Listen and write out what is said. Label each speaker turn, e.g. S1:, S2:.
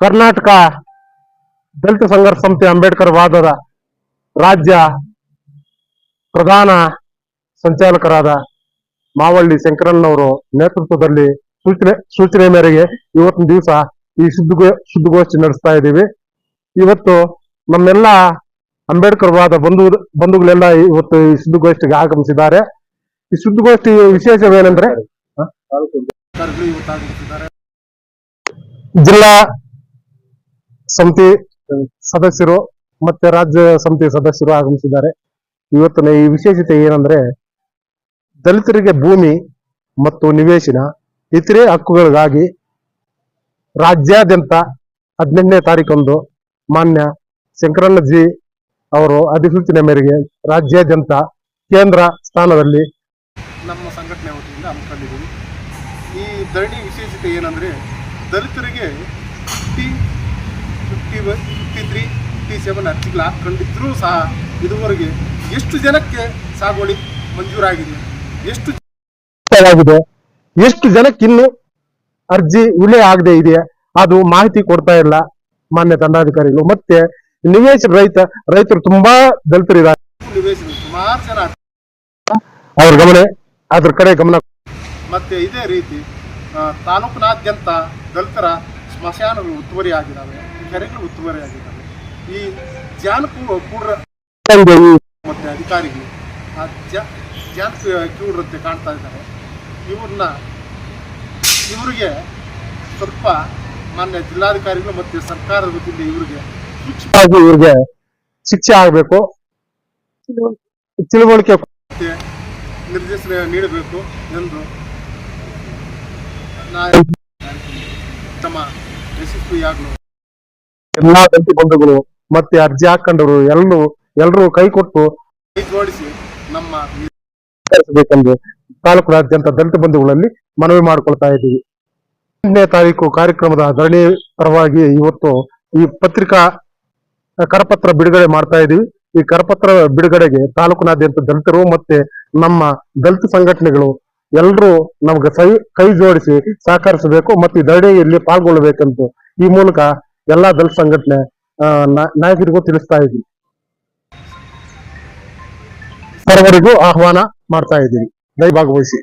S1: ಕರ್ನಾಟಕ ದಲಿತ ಸಂಘರ್ಷ ಸಂಸ್ಥೆ ಅಂಬೇಡ್ಕರ್ ವಾದದ ರಾಜ್ಯ ಪ್ರಧಾನ ಸಂಚಾಲಕರಾದ ಮಾವಳ್ಳಿ ಶಂಕರಣ್ಣವರು ನೇತೃತ್ವದಲ್ಲಿ ಸೂಚನೆ ಸೂಚನೆ ಮೇರೆಗೆ ಇವತ್ತಿನ ದಿವಸ ಈ ಸುದ್ದಿಗೋ ಸುದ್ದಿಗೋಷ್ಠಿ ನಡೆಸ್ತಾ ಇದ್ದೀವಿ. ಇವತ್ತು ನಮ್ಮೆಲ್ಲ ಅಂಬೇಡ್ಕರ್ ವಾದ ಬಂಧು ಬಂಧುಗಳೆಲ್ಲ ಇವತ್ತು ಈ ಸುದ್ದಿಗೋಷ್ಠಿಗೆ ಆಗಮಿಸಿದ್ದಾರೆ. ಈ ಸುದ್ದಿಗೋಷ್ಠಿ ವಿಶೇಷವೇನೆಂದ್ರೆ ಜಿಲ್ಲಾ ಸಮಿತಿ ಸದಸ್ಯರು ಮತ್ತೆ ರಾಜ್ಯ ಸಮಿತಿ ಸದಸ್ಯರು ಆಗಮಿಸಿದ್ದಾರೆ. ಇವತ್ತಿನ ಈ ವಿಶೇಷತೆ ಏನಂದ್ರೆ, ದಲಿತರಿಗೆ ಭೂಮಿ ಮತ್ತು ನಿವೇಶನ ಇತರೆ ಹಕ್ಕುಗಳಿಗಾಗಿ ರಾಜ್ಯಾದ್ಯಂತ ಹದಿನೆಂಟನೇ ತಾರೀಕೊಂದು ಮಾನ್ಯ ಶಂಕರಣ್ಣಜಿ ಅವರು ಅಧಿಸೂಚನೆ ಮೇರೆಗೆ ರಾಜ್ಯಾದ್ಯಂತ ಕೇಂದ್ರ ಸ್ಥಾನದಲ್ಲಿ
S2: ನಮ್ಮ ಸಂಘಟನೆ ವತಿಯಿಂದ ಹಮ್ಮಿಕೊಂಡಿದ್ದೀವಿ. ಈ ಧರಣಿ ವಿಶೇಷತೆ ಏನಂದ್ರೆ ದಲಿತರಿಗೆ fifty fifty fifty three fifty seven ಅರ್ಜಿಗಳು ಹಾಕೊಂಡಿದ್ರೂ ಸಹ ಇದುವರೆಗೆ ಎಷ್ಟು ಜನಕ್ಕೆ ಸಾಗುವಳಿ ಮಂಜೂರಾಗಿದೆ? ಎಷ್ಟು
S1: ಆಗಿದೆ? ಎಷ್ಟು ಜನಕ್ಕೆ ಇನ್ನು ಅರ್ಜಿ ವಿಲೆ ಆಗದೆ ಇದೆ ಅದು ಮಾಹಿತಿ ಕೊಡ್ತಾ ಇಲ್ಲ ಮಾನ್ಯ ದಂಡಾಧಿಕಾರಿಗಳು ಮತ್ತೆ ನಿವೇಶನ ರೈತ, ರೈತರು ತುಂಬಾ ದಲಿತರಿದ್ದಾರೆ
S2: ಜನ
S1: ಅವ್ರ ಗಮನ, ಅದ್ರ ಕಡೆ ಗಮನ
S2: ಮತ್ತೆ ಇದೇ ರೀತಿ ತಾಲೂಕಿನಾದ್ಯಂತ ದಲಿತರ ಸ್ಮಶಾನಗಳು ಉತ್ತುವರಿಯಾಗಿದ್ದಾವೆ, ಕೆರೆಗಳು ಉತ್ತುವರಿಯಾಗಿದ್ದಾವೆ. ಈ ಜಾನ್ ಕೂಡ ಮತ್ತೆ ಅಧಿಕಾರಿಗಳು ಕೂಡ್ರಂತೆ ಜಾನ ಕ್ಯೂಡ್ರಂತೆ ಕಾಣ್ತಾ ಇದ್ದಾರೆ. ಇವ್ರನ್ನ, ಇವರಿಗೆ ಸ್ವಲ್ಪ ಮಾನ್ಯ ಜಿಲ್ಲಾಧಿಕಾರಿಗಳು ಮತ್ತು ಸರ್ಕಾರದ ವತಿಯಿಂದ ಇವರಿಗೆ
S1: ಇವ್ರಿಗೆ ಶಿಕ್ಷೆ ಆಗಬೇಕು. ತಿಳುವಳಿಕೆ
S2: ನಿರ್ದೇಶನ ನೀಡಬೇಕು ಎಂದು ತಮ್ಮ
S1: ಎಲ್ಲಾ ದಲಿತ ಬಂಧುಗಳು ಮತ್ತೆ ಅರ್ಜಿ ಹಾಕೊಂಡವರು ಎಲ್ಲರೂ ಎಲ್ಲರೂ ಕೈ ಕೊಟ್ಟು
S2: ಜೋಡಿಸಿ ನಮ್ಮ
S1: ತಾಲೂಕಿನಾದ್ಯಂತ ದಲಿತ ಬಂಧುಗಳಲ್ಲಿ ಮನವಿ ಮಾಡಿಕೊಳ್ತಾ ಇದ್ದೀವಿ. ಎಂಟನೇ ತಾರೀಕು ಕಾರ್ಯಕ್ರಮದ ಧರಣಿ ಪರವಾಗಿ ಇವತ್ತು ಈ ಪತ್ರಿಕಾ ಕರಪತ್ರ ಬಿಡುಗಡೆ ಮಾಡ್ತಾ ಇದೀವಿ. ಈ ಕರಪತ್ರ ಬಿಡುಗಡೆಗೆ ತಾಲೂಕಿನಾದ್ಯಂತ ದಲಿತರು ಮತ್ತೆ ನಮ್ಮ ದಲಿತ ಸಂಘಟನೆಗಳು ಎಲ್ಲರೂ ನಮ್ಗೆ ಸೈ, ಕೈ ಜೋಡಿಸಿ ಸಹಕರಿಸಬೇಕು ಮತ್ತು ಈ ಧರಣಿಯಲ್ಲಿ ಪಾಲ್ಗೊಳ್ಳಬೇಕಂತ ಈ ಮೂಲಕ ಎಲ್ಲಾ ದಲಿತ ಸಂಘಟನೆ ನಾಯಕರಿಗೂ ತಿಳಿಸ್ತಾ ಇದ್ದೀವಿ ಸರ್ವರಿಗೂ ಆಹ್ವಾನ ಮಾಡ್ತಾ ಇದ್ದೀವಿ ದಯ ಭಾಗವಹಿಸಿ.